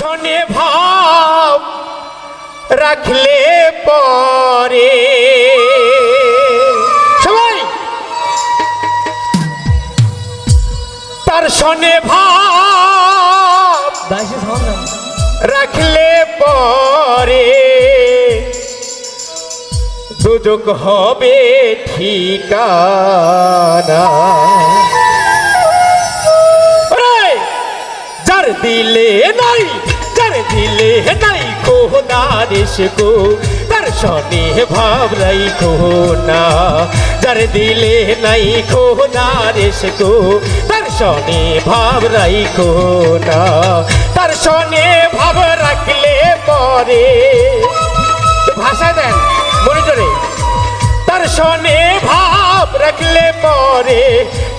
শনে ভাব রাখলে পরে। সবাই। তার শনে ভাব। রাখলে পরে। দুযোগ হবে ঠিকানা। যার দিলে নাই যার দিলে নাই কোহনার কো তার শনি ভাব রাইখো না যার দিলে নাই কোহনার কো তার শনি ভাব রাইখো না তার শনি ভাব রাখলে পরে ভাষা দেন মনিটরে তার শনে ভাব রাখলে পরে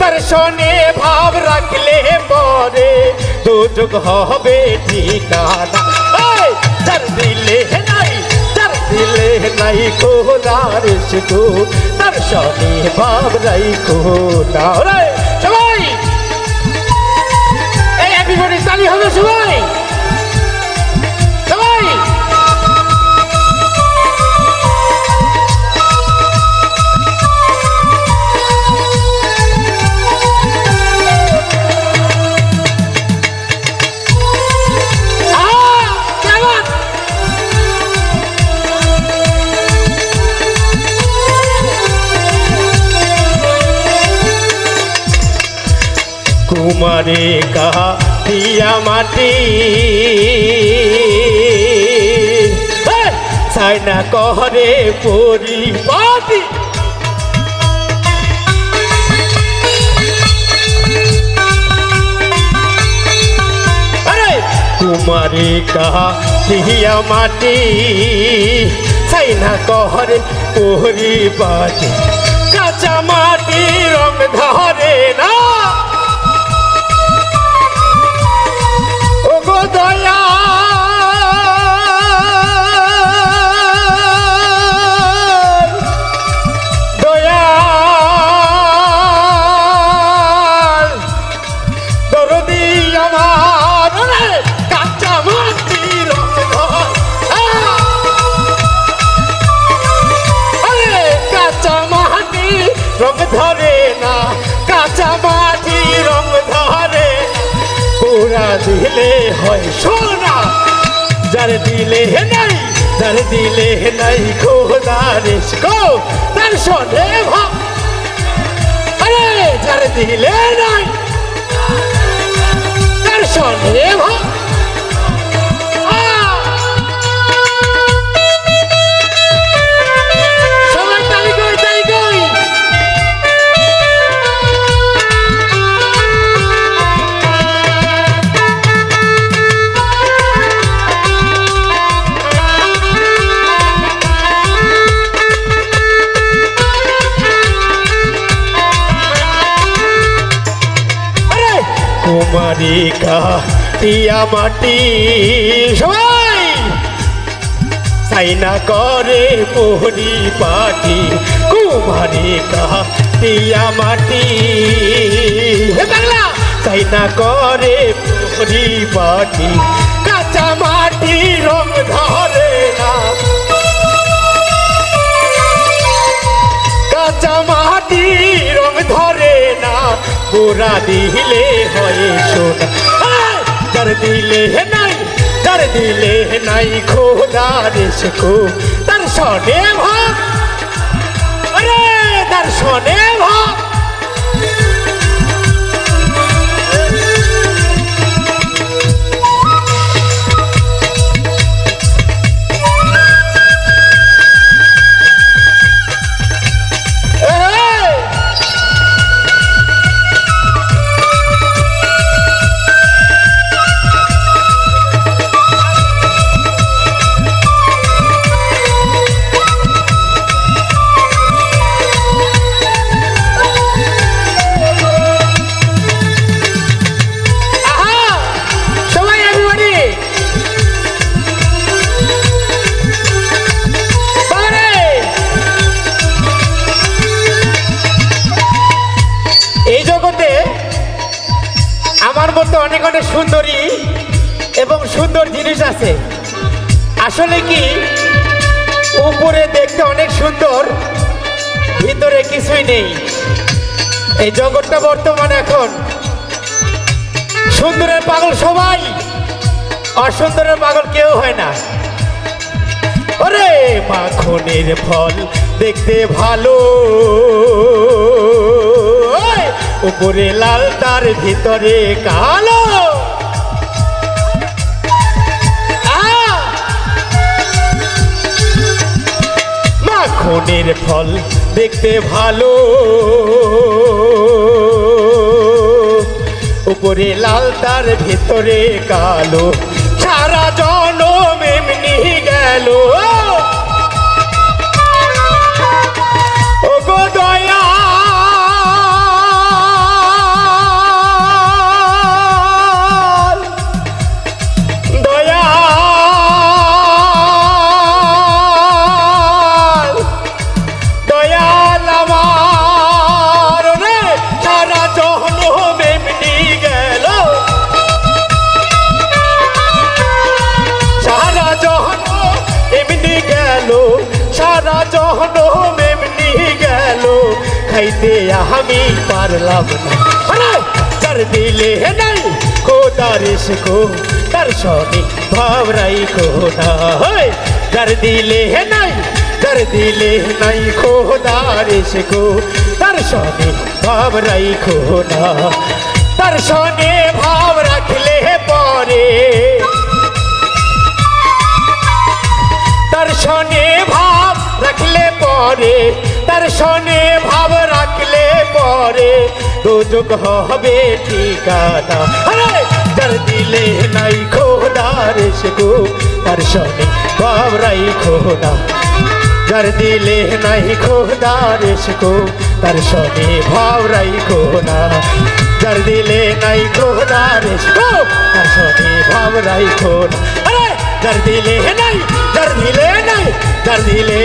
তার শনে ভাব পরে দুযোগ হবে ঠিকানা। তার দিলে নাই তার দিলে নাই কোলার শিখো তার শনে ভাব রাইখো কুমারে কাহা দিয়া মাটি। সাইনা কহরে পরিপাটি। কুমারে কাহা দিয়া মাটি। সাইনা কহরে পরিপাটি। রং ধরে না, কাঁচা মাটি রং ধরে। পুরা দিলে হয় সোনা, যার দিলে নাই, যার দিলে নাই খোদার কো তার শোনে ভাব। আরে, যার দিলে নাই, তার শোনে ভাব। কুমারী টিয়া মাটি। সবাই! সাইনা করে মোহনি পাটি কুমারী টিয়া মাটি। সাইনা করে মোহনি পাটি কাঁচা মাটি রং ধরে। পুরা দিলে হয় সোনা আয়! দিলে নাই, যার দিলে নাই খোদা রেসকো তার সনে ভাব আরে, তার সনে ভাব আছে আসলে কি, উপরে দেখতে অনেক সুন্দর, ভিতরে কিছুই নেই। এই জগৎটা বর্তমানে এখন। সুন্দরের পাগল সবাই, অসুন্দরের পাগল কেউ হয় না। ওরে, মাখনের ফল দেখতে ভালো। উপরে লাল, তার ভিতরে কালো। মাখনের ফল দেখতে ভালো। উপরে লাল তার ভেতরে কালো। সারা জনম এমনি গেল। জহনম এমনি গেল খাইতে আমি পারলাম না আরে যার দিলে নাই খোদার কো তার সনে ভাবরাই খোদা হয় যার দিলে নাই যার দিলে নাই খোদার কো তার সনে ভাবরাই খোদা তার সনে ভাব রাখলে পরে তার সনে ভাব রাখলে পরে, তার সনে ভাব রাখলে পরে। দুযোগ হবে ঠিকানা। যার দিলে নাই খোদার গো তার সনে ভাব রাই খোদা যার দিলে নাই খোদার গো তার সনে ভাব রাই খোদা যার দিলে নাই খোদার গো তার সনে ভাব রাই খোদা আরে যার দিলে নাই যার দিলে নাই যার দিলে